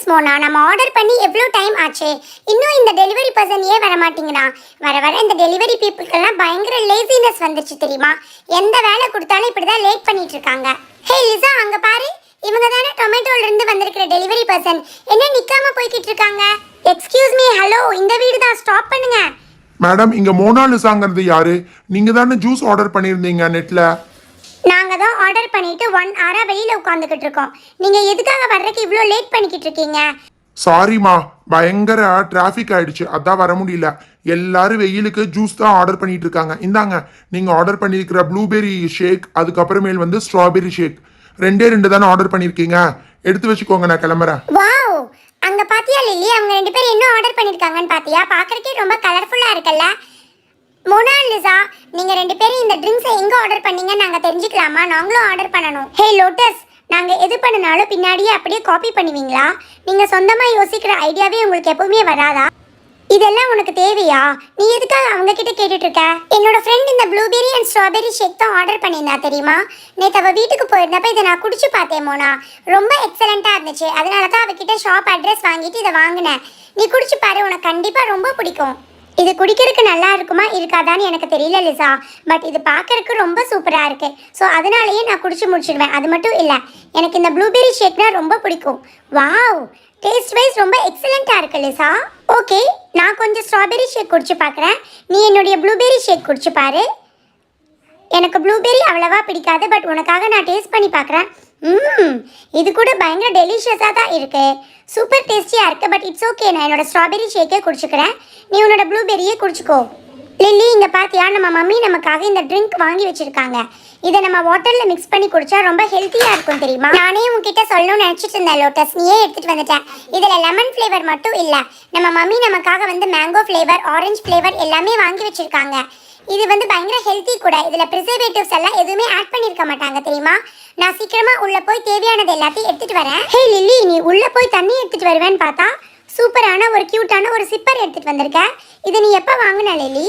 Miss Mona நம்ம order பண்ணி எவ்வளோ டைம் ஆச்சு? இன்னும் இந்த டெலிவரி பர்சன் ஏன் வர மாட்டீங்கன்னா வர வர இந்த டெலிவரி பீப்புளுக்கெல்லாம் பயங்கர லேசினஸ் வந்துச்சு தெரியுமா? எந்த வேலை கொடுத்தாலும் இப்படி தான் லேட் பண்ணிட்டு இருக்காங்க ஹே லிசா அங்கே பாரு. இவங்க தானே டொமேட்டோல இருந்து வந்திருக்கிற டெலிவரி பர்சன் என்ன நிக்காம போய்கிட்டு இருக்காங்க எக்ஸ்கியூஸ் மீ ஹலோ இந்த வீடு தான் ஸ்டாப் பண்ணுங்க. மேடம் இங்க மோனாலிசாங்கிறது யாரு? நீங்க தானே ஜூஸ் ஆர்டர் பண்ணியிருந்தீங்க நெட்ல நாங்க தான் ஆர்டர் பண்ணிட்டு ஒன் ஹவரா வெளியில உட்காந்துக்கிட்டு இருக்கோம். நீங்க எதுக்காக வர்றதுக்கு இவ்வளோ லேட் பண்ணிக்கிட்டு இருக்கீங்க? சாரிம்மா பயங்கர டிராஃபிக் ஆயிடுச்சு. அதான் வர முடியல. எல்லாரும் வெயிலுக்கு ஜூஸ் தான் ஆர்டர் பண்ணிட்டு இருக்காங்க. இந்தாங்க நீங்க ஆர்டர் பண்ணியிருக்கிற ப்ளூபெர்ரி ஷேக் அதுக்கப்புறமேல் வந்து ஸ்ட்ராபெர்ரி ஷேக் ரெண்டே ரெண்டு தானே ஆர்டர் பண்ணியிருக்கீங்க எடுத்து வச்சுக்கோங்க நான் கிளம்புறேன். வாவ் அங்க பாத்தியா லில்லி? அவங்க ரெண்டு பேரும் என்ன ஆர்டர் பண்ணிருக்காங்கன்னு பாத்தியா? பாக்குறதுக்கே ரொம்ப கலர்ஃபுல்லா இருக்குல்ல? மொனாலிசா நீங்க ரெண்டு பேரும் இந்த ட்ரிங்க்ஸை எங்க ஆர்டர் பண்ணீங்கன்னு நாங்க தெரிஞ்சுக்கலாமா? நாங்களும் ஆர்டர் பண்ணணும். ஹே லோட்டஸ் நாங்க எது பண்ணினாலும் பின்னாடியே அப்படியே காப்பி பண்ணுவீங்களா? நீங்க சொந்தமா யோசிக்கிற ஐடியாவே உங்களுக்கு எப்பவுமே வராதா? இதெல்லாம் உனக்கு தேவையா? நீ எதுக்காக அவங்க கிட்ட கேட்டுட்டு இருக்க? என்னோட ஃப்ரெண்ட் இந்த ப்ளூபெரி அண்ட் ஸ்ட்ராபெரி ஷேக் தான் ஆர்டர் பண்ணியிருந்தா தெரியுமா? நேற்று அவள் வீட்டுக்கு போயிருந்தப்ப இதை நான் குடிச்சு பார்த்தேன் மோனா. ரொம்ப எக்ஸலண்ட்டாக இருந்துச்சு. அதனால தான் அவகிட்ட ஷாப் அட்ரஸ் வாங்கிட்டு இதை வாங்கினேன். நீ குடிச்சு பாரு உனக்கு கண்டிப்பாக ரொம்ப பிடிக்கும். இது குடிக்கிறதுக்கு நல்லா இருக்குமா இருக்காதான்னு எனக்கு தெரியல லிசா. பட் இது பார்க்கறதுக்கு ரொம்ப சூப்பராக இருக்கு. ஸோ அதனாலேயே நான் குடிச்சு முடிச்சிடுவேன். அது மட்டும் இல்லை எனக்கு இந்த ப்ளூபெரி ஷேக்னா ரொம்ப பிடிக்கும். வாவ் டேஸ்ட் வைஸ் ரொம்ப எக்ஸலண்ட்டாக இருக்கு லிசா. ஓகே நான் கொஞ்சம் ஸ்ட்ராபெரி ஷேக் குடிச்சு பார்க்குறேன். நீ என்னுடைய ப்ளூபெரி ஷேக் குடிச்சு பாரு. எனக்கு ப்ளூபெரி அவ்வளவா பிடிக்காது பட் உனக்காக நான் டேஸ்ட் பண்ணி பார்க்குறேன். ம் இது கூட பயங்கர டெலிஷியஸாக தான் இருக்கு. சூப்பர் டேஸ்டியாக இருக்குது பட் இட்ஸ் ஓகே நான் என்னோட ஸ்ட்ராபெரி ஷேக்கே குடிச்சுக்கிறேன். நீ உன்னோட ப்ளூபெரியே குடிச்சுக்கோ. லில்லி இங்கே பார்த்தியா நம்ம மம்மி நமக்காக இந்த ட்ரிங்க் வாங்கி வச்சுருக்காங்க. இதை நம்ம வாட்டரில் மிக்ஸ் பண்ணி குடிச்சா ரொம்ப ஹெல்த்தியாக இருக்கும் தெரியுமா? நானே உங்ககிட்ட சொல்லணும்னு நினச்சிட்டு இருந்தேன் லோட்டஸ் நீயே எடுத்துகிட்டு வந்துட்டேன். இதில் லெமன் ஃப்ளேவர் மட்டும் இல்லை. நம்ம மம்மி நமக்காக வந்து மேங்கோ ஃப்ளேவர் ஆரஞ்சு ஃப்ளேவர் எல்லாமே வாங்கி வச்சுருக்காங்க. இது வந்து பயங்கர ஹெல்த்தி கூட. இதில் ப்ரிசர்வேட்டிவ்ஸ் எல்லாம் எதுவுமே ஆட் பண்ணிருக்க மாட்டாங்க தெரியுமா? நான் சீக்கிரமாக உள்ளே போய் தேவையானது எல்லாத்தையும் எடுத்துகிட்டு வரேன். ஹே லில்லி நீ உள்ளே போய் தண்ணி எடுத்துகிட்டு வருவேன்னு பார்த்தா சூப்பரான ஒரு கியூட்டான ஒரு சிப்பர் எடுத்துகிட்டு வந்திருக்க. இதை நீ எப்போ வாங்கின லில்லி?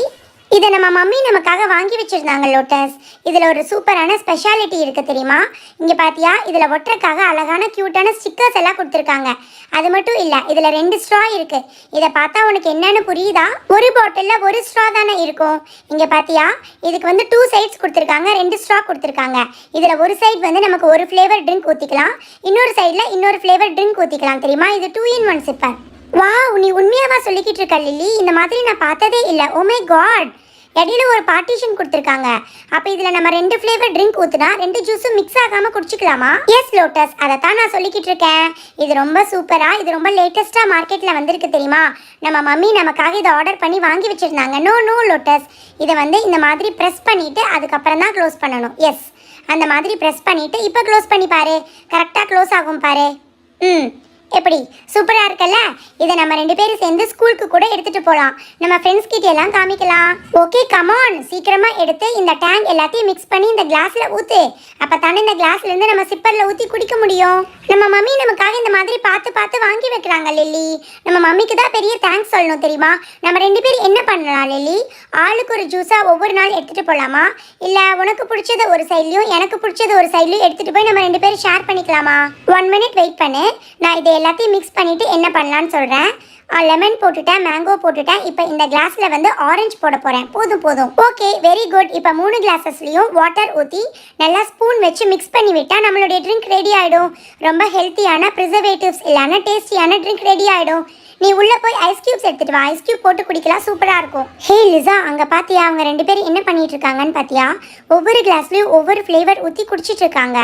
இதை நம்ம மம்மி நமக்காக வாங்கி வச்சிருந்தாங்க லோட்டஸ் இதில் ஒரு சூப்பரான ஸ்பெஷாலிட்டி இருக்குது தெரியுமா? இங்கே பார்த்தியா இதில் ஒட்டுறக்காக அழகான க்யூட்டான ஸ்டிக்கர்ஸ் எல்லாம் கொடுத்துருக்காங்க. அது மட்டும் இல்லை இதில் ரெண்டு ஸ்ட்ரா இருக்குது இதை பார்த்தா உனக்கு என்னென்னு புரியுதா? ஒரு பாட்டிலில் ஒரு ஸ்ட்ரா தானே இருக்கும். இங்கே பார்த்தியா இதுக்கு வந்து டூ சைட்ஸ் கொடுத்துருக்காங்க ரெண்டு ஸ்ட்ரா கொடுத்துருக்காங்க. இதில் ஒரு சைட் வந்து நமக்கு ஒரு ஃப்ளேவர் ட்ரிங்க் ஊற்றிக்கலாம் இன்னொரு சைடில் இன்னொரு ஃப்ளேவர் ட்ரிங்க் ஊற்றிக்கலாம் தெரியுமா? இது டூ இன் ஒன் சிப்பர் வா நீ உண்மையாவா சொல்லிக்கிட்டு இருக்க லில்லி இந்த மாதிரி நான் பார்த்ததே இல்லை. ஓ மை காட் இடையில ஒரு பார்ட்டிஷன் கொடுத்துருக்காங்க. அப்போ இதில் நம்ம ரெண்டு ஃப்ளேவர் ட்ரிங்க் ஊற்றுனா ரெண்டு ஜூஸும் மிக்ஸ் ஆகாமல் குடிச்சிக்கலாமா? எஸ் லோட்டஸ் அதை தான் நான் சொல்லிக்கிட்டு இருக்கேன். இது ரொம்ப சூப்பராக இது ரொம்ப லேட்டஸ்ட்டாக மார்க்கெட்டில் வந்திருக்கு தெரியுமா? நம்ம மம்மி நமக்காக இதை ஆர்டர் பண்ணி வாங்கி வச்சுருந்தாங்க. நோ நோ லோட்டஸ் இதை வந்து இந்த மாதிரி ப்ரெஸ் பண்ணிவிட்டு அதுக்கப்புறம் தான் க்ளோஸ் பண்ணணும். எஸ் அந்த மாதிரி ப்ரெஸ் பண்ணிவிட்டு இப்போ க்ளோஸ் பண்ணி பாரு. கரெக்டாக க்ளோஸ் ஆகும் பாரு. ம். எப்படி? சூப்பராக இருக்கல்ல? இதை நம்ம ரெண்டு பேரும் சேர்ந்து ஸ்கூலுக்கு கூட எடுத்துகிட்டு போகலாம் நம்ம ஃப்ரெண்ட்ஸ் கிட்ட எல்லாம் காமிக்கலாம் ஓகே கமான் சீக்கிரமாக எடுத்து இந்த டேங்க் எல்லாத்தையும் மிக்ஸ் பண்ணி இந்த கிளாஸில் ஊற்று அப்போ தானே இந்த கிளாஸ்லேருந்து நம்ம சிப்பரில் ஊற்றி குடிக்க முடியும். நம்ம மம்மி நமக்காக இந்த மாதிரி பார்த்து பார்த்து வாங்கி வைக்கிறாங்க லில்லி. நம்ம மம்மிக்கு தான் பெரிய தேங்க்ஸ் சொல்லணும் தெரியுமா? நம்ம ரெண்டு பேரும் என்ன பண்ணலாம் லில்லி? ஆளுக்கு ஒரு ஜூஸாக ஒவ்வொரு நாள் எடுத்துகிட்டு போகலாமா இல்லை உனக்கு பிடிச்சது ஒரு சைட்லையும் எனக்கு பிடிச்சது ஒரு சைட்லையும் எடுத்துகிட்டு போய் நம்ம ரெண்டு பேரும் ஷேர் பண்ணிக்கலாமா? ஒன் மினிட் வெயிட் பண்ணு. நான் இதை எல்லாத்தையும் மிக்ஸ் பண்ணிவிட்டு என்ன பண்ணலான்னு சொல்கிறேன் லெமன் போட்டுட்டேன் மேங்கோ போட்டுட்டேன். இப்போ இந்த கிளாஸில் வந்து ஆரஞ்சு போட போகிறேன் போதும் போதும். ஓகே வெரி குட் இப்போ மூணு கிளாஸஸ்லையும் வாட்டர் ஊற்றி நல்லா ஸ்பூன் வச்சு மிக்ஸ் பண்ணி விட்டால் நம்மளுடைய ட்ரிங்க் ரெடி ஆகிடும் ரொம்ப ஹெல்த்தியான ப்ரிசர்வேட்டிவ்ஸ் இல்லைன்னா டேஸ்டியான ட்ரிங்க் ரெடி ஆகிடும் நீ உள்ளே போய் ஐஸ் கியூப்ஸ் எடுத்துட்டு வா. ஐஸ் கியூப் போட்டு குடிக்கலாம் சூப்பராக இருக்கும். ஹே லிசா அங்கே பார்த்தியா அவங்க ரெண்டு பேரும் என்ன பண்ணிட்டு இருக்காங்கன்னு பார்த்தியா ஒவ்வொரு கிளாஸ்லேயும் ஒவ்வொரு ஃப்ளேவர் ஊற்றி குடிச்சிட்டு இருக்காங்க.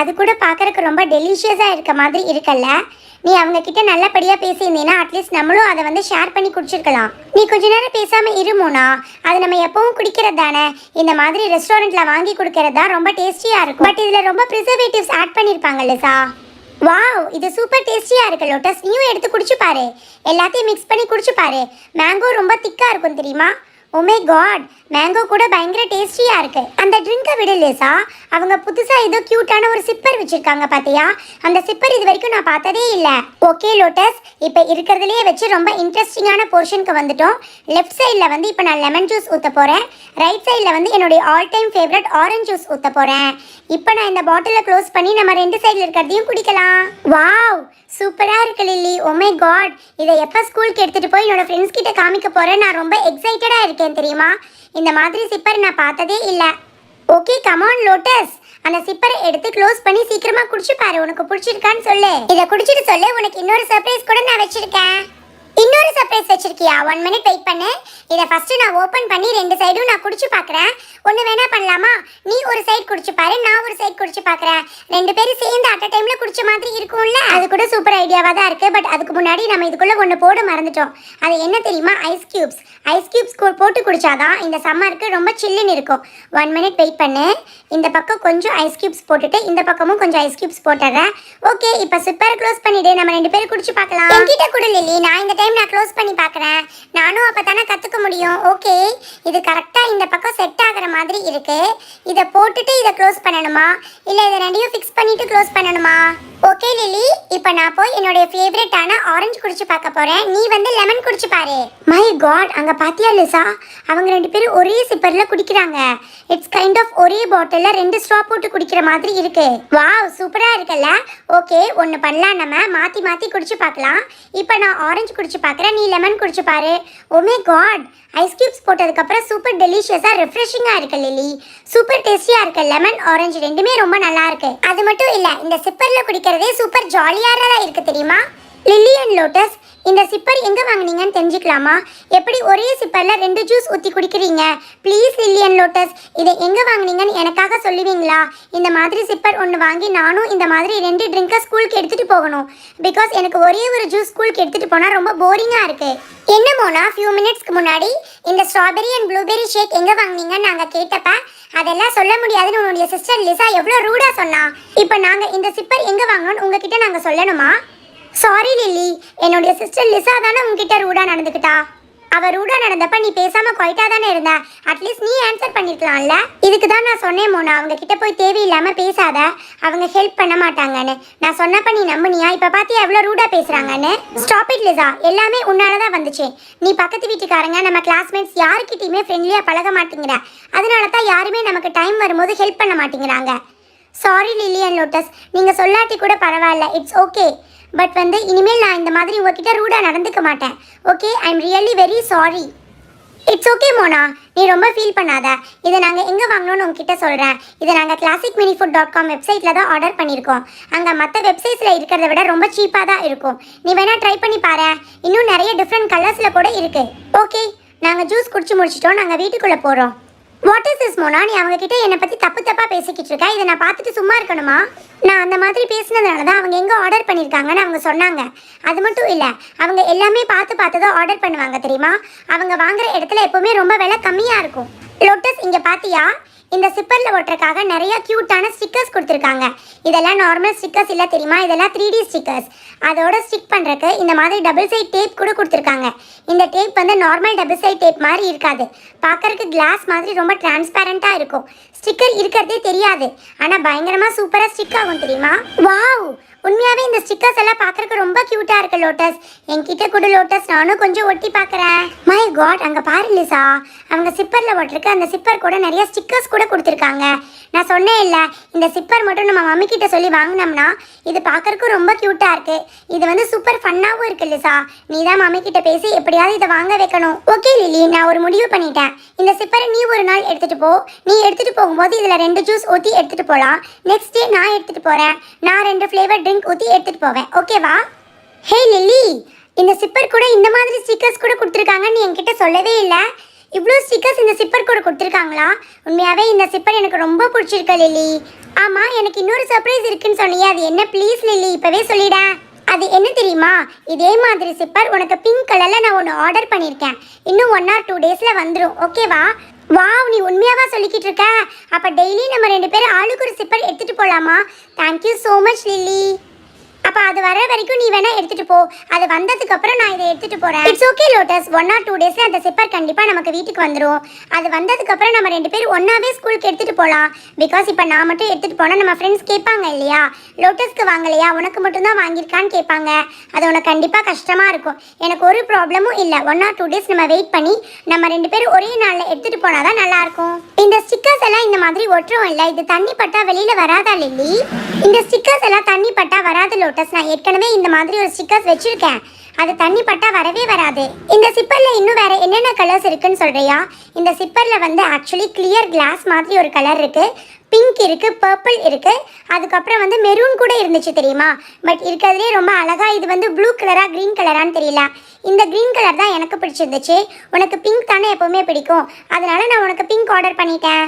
அது கூட பார்க்குறக்கு ரொம்ப டெலிஷியஸாக இருக்க மாதிரி இருக்கல்ல? நீ அவங்க கிட்ட நல்லபடியா பேசியிருந்தேன்னா அட்லீஸ்ட் நம்மளும் அதை வந்து ஷேர் பண்ணி குடிச்சிருக்கலாம். நீ கொஞ்ச நேரம் பேசாம இருமோனா அது நம்ம எப்பவும் குடிக்கிறது தானே. இந்த மாதிரி ரெஸ்டாரண்ட்ல வாங்கி கொடுக்கறது தான் ரொம்ப டேஸ்டியா இருக்கும். பட் இதுல ரொம்ப ப்ரிசர்வேட்டிவ்ஸ் ஆட் பண்ணிருப்பாங்க லிசா. வாவ் இது சூப்பர் டேஸ்டியா இருக்கு லோட்டஸ் நீயும் எடுத்து குடிச்சு பாரு. எல்லாத்தையும் மிக்ஸ் பண்ணி குடிச்சு பாரு. மேங்கோ ரொம்ப திக்கா இருக்கும் தெரியுமா? ஓமே காட் மேங்கோ கூட பயங்கர டேஸ்டியா இருக்கு. அந்த ட்ரிங்கை விட லேசா. அவங்க புதுசா ஏதோ கியூட்டான ஒரு சிப்பர் வச்சிருக்காங்க பாத்தியா? அந்த சிப்பர் இது வரைக்கும் நான் பார்த்ததே இல்ல. ஓகே லோட்டஸ் இப்போ இருக்கிறதுலயே வச்சு ரொம்ப இன்ட்ரெஸ்டிங்கான போர்ஷனுக்கு வந்துட்டோம். லெஃப்ட் சைடில் வந்து இப்போ நான் லெமன் ஜூஸ் ஊற்ற போறேன். ரைட் சைடில் வந்து என்னுடைய all time favourite orange juice ஊற்ற போறேன். இப்போ நான் இந்த பாட்டிலை க்ளோஸ் பண்ணி நம்ம ரெண்டு சைடில் இருக்கிறதையும் குடிக்கலாம். வாவ் சூப்பரா இருக்கு லில்லி ஓமே காட் இதை எப்போ ஸ்கூலுக்கு எடுத்துட்டு போய் என்னோட ஃப்ரெண்ட்ஸ் கிட்ட காமிக்க போறேன். நான் ரொம்ப எக்ஸைட்டடா இருக்கேன். தெரியுமா? இந்த மாதிரி சிப்பர் நான் பார்த்ததே இல்லை. ஓகே கமான் லோட்டஸ் அந்த சிப்பரை எடுத்து க்ளோஸ் பண்ணி சீக்கிரமா குடிச்சு பாரு உனக்கு பிடிச்சிருக்கான்னு சொல்லு. இதை குடிச்சிட்டு சொல்லு உனக்கு இன்னொரு சர்ப்ரைஸ் கூட நான் வச்சிருக்கேன். இன்னொரு சர்ப்ரைஸ் வச்சிருக்கியா? ஒன் மினிட் வெயிட் பண்ணு. இதை ஃபர்ஸ்ட் நான் ஓபன் பண்ணி ரெண்டு சைடும் நான் குடிச்சு பார்க்கறேன். ஒன்று வேணா பண்ணலாமா? நீ ஒரு சைடு குடிச்சு பாரு நான் ஒரு சைடு குடிச்சு பார்க்கறேன். ரெண்டு பேரும் சேர்ந்து அட் அ டைம்ல குடிச்ச மாதிரி இருக்கும்ல? அது கூட சூப்பர் ஐடியாவாக தான் இருக்கு. பட் அதுக்கு முன்னாடி நம்ம இதுக்குள்ள ஒன்று போட மறந்துட்டோம். அது என்ன தெரியுமா? ஐஸ் கியூப்ஸ் ஐஸ் கியூப்ஸ் போட்டு குடிச்சாதான் இந்த சம்மருக்கு ரொம்ப சில்லுன்னு இருக்கும். ஒன் மினிட் வெயிட் பண்ணு. இந்த பக்கம் கொஞ்சம் ஐஸ் கியூப்ஸ் போட்டுட்டு இந்த பக்கமும் கொஞ்சம் ஐஸ் கியூப்ஸ் போட்டுறேன் ஓகே இப்போ சிப்பர் க்ளோஸ் பண்ணிடு. நம்ம ரெண்டு பேரும் குடிச்சு பார்க்கலாம். என்கிட்ட கூட லில்லி. நான் இந்த டைம் நான் க்ளோஸ் பண்ணி பார்க்குறேன். நானும் அப்போ தானே கற்றுக்க முடியும். ஓகே இது கரெக்டாக இந்த பக்கம் செட் ஆகிற மாதிரி இருக்குது இதை போட்டுட்டு இதை க்ளோஸ் பண்ணணுமா? இல்லை இதை ரெண்டையும் ஃபிக்ஸ் பண்ணிட்டு க்ளோஸ் பண்ணணுமா? ஓகே லில்லி இப்போ நான் போய் என்னுடைய ஃபேவரட்டான ஆரஞ்சு குடிச்சு பார்க்க போறேன். நீ வந்து லெமன் குடிச்சு பாரு. மை காட் அங்க பாத்தியா லிசா? அவங்க ரெண்டு பேரும் ஒரே சிப்பர்ல குடிக்கிறாங்க. இட்ஸ் கைண்ட் ஆஃப் ஒரே பாட்டில்ல ரெண்டு ஸ்ட்ரா போட்டு குடிக்கிற மாதிரி இருக்கு. வாவ் சூப்பரா இருக்குல்ல? ஓகே ஒன்னு பண்ணலாம் நம்ம. மாத்தி மாத்தி குடிச்சு பார்க்கலாம். இப்போ நான் ஆரஞ்சு குடிச்சு பார்க்கறேன். நீ லெமன் குடிச்சு பாரு. ஓமே காட் ஐஸ் கியூப்ஸ் போட்டதுக்கு அப்புறம் சூப்பர் டெலிஷியஸா ரெஃப்ரெஷிங்கா இருக்கு லிலி சூப்பர் டேஸ்டியா இருக்கு லெமன் ஆரஞ்சு ரெண்டுமே ரொம்ப நல்லா இருக்கு. அது மட்டும் இல்ல இந்த சிப்பர்ல குடிக்கிறதே சூப்பர் ஜாலியாக இருக்கு தெரியுமா? லில்லி அண்ட் லோட்டஸ் இந்த சிப்பர் எங்க வாங்குனீங்கன்னு தெரிஞ்சுக்கலாமா? எப்படி ஒரே சிப்பர்ல ரெண்டு ஜூஸ் ஊற்றி குடிக்கிறீங்க? ப்ளீஸ் லில்லியன் லோட்டஸ் இதை எங்க வாங்குனீங்கன்னு எனக்காக சொல்லுவீங்களா? இந்த மாதிரி சிப்பர் ஒன்று வாங்கி நானும் இந்த மாதிரி ரெண்டு ட்ரிங்கை ஸ்கூலுக்கு எடுத்துட்டு போகணும். பிகாஸ் எனக்கு ஒரே ஒரு ஜூஸ் ஸ்கூலுக்கு எடுத்துட்டு போனால் ரொம்ப போரிங்காக இருக்கு. என்ன மோனா ஃபியூ மினிட்ஸ்க்கு முன்னாடி இந்த ஸ்ட்ராபெரி அண்ட் ப்ளூபெரி ஷேக் எங்கே வாங்குனீங்கன்னு நாங்கள் கேட்டப்ப அதெல்லாம் சொல்ல முடியாதுன்னு உன்னுடைய சிஸ்டர் லிசா எவ்வளோ ரூடாக சொன்னா. இப்போ நாங்கள் இந்த சிப்பர் எங்கே வாங்கணும்னு உங்ககிட்ட நாங்கள் சொல்லணுமா? Sorry Lilly. என்னுடைய சிஸ்டர் லிசா தானே உங்ககிட்ட ரூடாக நடந்துக்கிட்டா அவ ரூடா நடந்தப்ப நீ பேசாம குவைட்டா தானே இருந்த? அட்லீஸ்ட் நீ ஆன்சர் பண்ணிருக்கலாம்ல இதுக்கு தான் நான் சொன்னேன் மோனா அவங்க கிட்ட போய் தேவையில்லாம பேசாத. அவங்க ஹெல்ப் பண்ண மாட்டாங்கன்னு. நான் சொன்னப்ப நீ நம்புனியா? இப்ப பாத்தியா எவ்வளவு ரூடா பேசுறாங்கன்னு? ஸ்டாப் இட் லிசா எல்லாமே உன்னால தான் வந்துச்சு. நீ பக்கத்து வீட்டுக்காரங்க நம்ம கிளாஸ்மேட்ஸ் யாருக்கிட்டயுமே ஃப்ரெண்ட்லியா பழக மாட்டேங்கிற. அதனால தான் யாருமே நமக்கு டைம் வரும்போது ஹெல்ப் பண்ண மாட்டேங்கிறாங்க. சாரி லிலியன் லோட்டஸ் நீங்கள் சொல்லாட்டி கூட பரவாயில்ல. இட்ஸ் ஓகே பட் வந்து இனிமேல் நான் இந்த மாதிரி உங்ககிட்ட ரூடாக நடந்துக்க மாட்டேன். Okay I am really very sorry it's okay Mona. நீ ரொம்ப ஃபீல் பண்ணாத. இதை நாங்கள் எங்கே வாங்கணும்னு உங்ககிட்ட சொல்கிறேன் இதை நாங்கள் classic mini food dot com வெப்சைட்டில் தான் ஆர்டர் பண்ணியிருக்கோம். அங்கே மற்ற வெப்சைட்ஸில் இருக்கிறத விட ரொம்ப சீப்பாக தான் இருக்கும். நீ வேணால் ட்ரை பண்ணி பாரு. இன்னும் நிறைய டிஃப்ரெண்ட் கலர்ஸில் கூட இருக்குது ஓகே நாங்கள் ஜூஸ் குடிச்சு முடிச்சிட்டோம். நாங்கள் வீட்டுக்குள்ளே போகிறோம் வாட் இஸ் திஸ் மோனா நீ அவங்க கிட்ட என்னை பத்தி தப்பு தப்பா பேசிக்கிட்டு இருக்க? இதை நான் பார்த்துட்டு சும்மா இருக்கணுமா? நான் அந்த மாதிரி பேசினதுனால தான் அவங்க எங்கே ஆர்டர் பண்ணியிருக்காங்கன்னு அவங்க சொன்னாங்க. அது மட்டும் இல்லை அவங்க எல்லாமே பார்த்து பார்த்து தான் ஆர்டர் பண்ணுவாங்க தெரியுமா? அவங்க வாங்குற இடத்துல எப்பவுமே ரொம்ப விலை கம்மியாக இருக்கும். லோட்டஸ் இங்கே பார்த்தியா இந்த சிப்பரில் ஒட்டுறக்காக நிறைய க்யூட்டான ஸ்டிக்கர்ஸ் கொடுத்துருக்காங்க. இதெல்லாம் நார்மல் ஸ்டிக்கர்ஸ் இல்லை தெரியுமா? இதெல்லாம் த்ரீ டி ஸ்டிக்கர்ஸ் அதோட ஸ்டிக் பண்ணுறக்கு இந்த மாதிரி டபுள் சைட் டேப் கூட கொடுத்துருக்காங்க. இந்த டேப் வந்து நார்மல் டபுள் சைட் டேப் மாதிரி இருக்காது. பார்க்கறதுக்கு கிளாஸ் மாதிரி ரொம்ப டிரான்ஸ்பேரண்ட்டாக இருக்கும். ஸ்டிக்கர் இருக்கிறதே தெரியாது. ஆனால் பயங்கரமாக சூப்பராக ஸ்டிக் ஆகும் தெரியுமா? வாவ் உண்மையாகவே இந்த ஸ்டிக்கர்ஸ் எல்லாம் பார்க்கறதுக்கு ரொம்ப க்யூட்டாக இருக்கு லோட்டஸ் என்கிட்ட கொடு லோட்டஸ் நானும் கொஞ்சம் ஒட்டி பார்க்குறேன். மை காட் அங்க பாரு லிசா அவங்க சிப்பரில் ஒட்டிருக்க அந்த சிப்பர் கூட நிறைய ஸ்டிக்கர்ஸ் கூட கொடுத்துருக்காங்க. நான் சொன்னேன் இல்ல இந்த சிப்பர் மட்டும் நம்ம மம்மி கிட்ட சொல்லி வாங்கினோம்னா இது பார்க்கறக்கும் ரொம்ப க்யூட்டாக இருக்கு. இது வந்து சூப்பர் ஃபன்னாவும் இருக்கு லிசா. நீ தான் மம்மி கிட்ட பேசி எப்படியாவது இதை வாங்க வைக்கணும். ஓகே லிலி நான் ஒரு முடிவு பண்ணிட்டேன். இந்த சிப்பரை நீ ஒரு நாள் எடுத்துட்டு போ. நீ எடுத்துட்டு போகும்போது இதுல ரெண்டு ஜூஸ் ஊற்றி எடுத்துட்டு போலாம். நெக்ஸ்ட் டே நான் எடுத்துட்டு போறேன். நான் ரெண்டு ஃப்ளேவர் ட்ரிங்க் ஊற்றி எடுத்துட்டு போவேன். ஓகேவா ஹே லில்லி இந்த சிப்பர் கூட இந்த மாதிரி ஸ்டிக்கர்ஸ் கூட கொடுத்துருக்காங்கன்னு என்கிட்ட சொல்லவே இல்லை. இவ்வளோ ஸ்டிக்கர்ஸ் இந்த சிப்பர் கூட கொடுத்துருக்காங்களா? உண்மையாகவே இந்த சிப்பர் எனக்கு ரொம்ப பிடிச்சிருக்கு லில்லி. ஆமாம் எனக்கு இன்னொரு சர்ப்ரைஸ் இருக்குன்னு சொன்னியே அது என்ன? ப்ளீஸ் லில்லி இப்போவே சொல்லிட. அது என்ன தெரியுமா? இதே மாதிரி சிப்பர் உனக்கு பிங்க் கலரில் நான் ஒன்று ஆர்டர் பண்ணியிருக்கேன் இன்னும் ஒன் ஆர் டூ டேஸில் வந்துடும் ஓகேவா வாவ் நீ உண்மையாவா சொல்லிக்கிட்டு இருக்க? அப்போ டெய்லி நம்ம ரெண்டு பேரும் ஆளுக்கு ஒரு சிப்பர் எடுத்துகிட்டு போகலாமா தேங்க்யூ ஸோ மச் லில்லி. அப்போ அது வர வரைக்கும் நீ வேணா எடுத்துட்டு போ. அது வந்ததுக்கு அப்புறம் நான் இதை எடுத்துட்டு போறேன். It's okay Lotus one or two டேஸ்ல அந்த சிப்பர் கண்டிப்பா நமக்கு வீட்டுக்கு வந்துரும். அது வந்ததுக்கு அப்புறம் நம்ம ரெண்டு பேரும் ஒன்னாவே ஸ்கூலுக்கு எடுத்துட்டு போலாம். பிகாஸ் இப்ப நான் மட்டும் எடுத்துட்டு போனா நம்ம ஃப்ரெண்ட்ஸ் கேட்பாங்க இல்லையா? லோட்டஸ்க்கு வாங்கலையா? உனக்கு மட்டும் தான் வாங்கியிருக்கான்னு கேட்பாங்க. அது உனக்கு கண்டிப்பா கஷ்டமா இருக்கும். எனக்கு ஒரு ப்ராப்ளமும் இல்ல. ஒன் ஆர் டூ டேஸ் நம்ம வெயிட் பண்ணி நம்ம ரெண்டு பேரும் ஒரே நாள்ல எடுத்துட்டு போனாதான் நல்லா இருக்கும். இந்த ஸ்டிக்கர்ஸ் எல்லாம் இந்த மாதிரி ஒட்டுறோம் இல்ல? இது தண்ணி பட்டா வெளியில வராதா லில்லி இந்த ஸ்டிக்கர்ஸ் எல்லாம் தண்ணி பட்டா வராது லோட்டஸ் லோட்டஸ் நான் ஏற்கனவே இந்த மாதிரி ஒரு ஸ்டிக்கர்ஸ் வச்சுருக்கேன். அது தண்ணி பட்டா வரவே வராது. இந்த சிப்பரில் இன்னும் வேற என்னென்ன கலர்ஸ் இருக்குன்னு சொல்றியா? இந்த சிப்பரில் வந்து ஆக்சுவலி கிளியர் கிளாஸ் மாதிரி ஒரு கலர் இருக்கு. பிங்க் இருக்கு பர்பிள் இருக்கு. அதுக்கப்புறம் வந்து மெரூன் கூட இருந்துச்சு தெரியுமா? பட் இருக்கிறதுலே ரொம்ப அழகா இது வந்து ப்ளூ கலரா க்ரீன் கலரான்னு தெரியல. இந்த க்ரீன் கலர் தான் எனக்கு பிடிச்சிருந்துச்சு. உனக்கு பிங்க் தானே எப்பவுமே பிடிக்கும். அதனால நான் உனக்கு பிங்க் ஆர்டர் பண்ணிட்டேன்.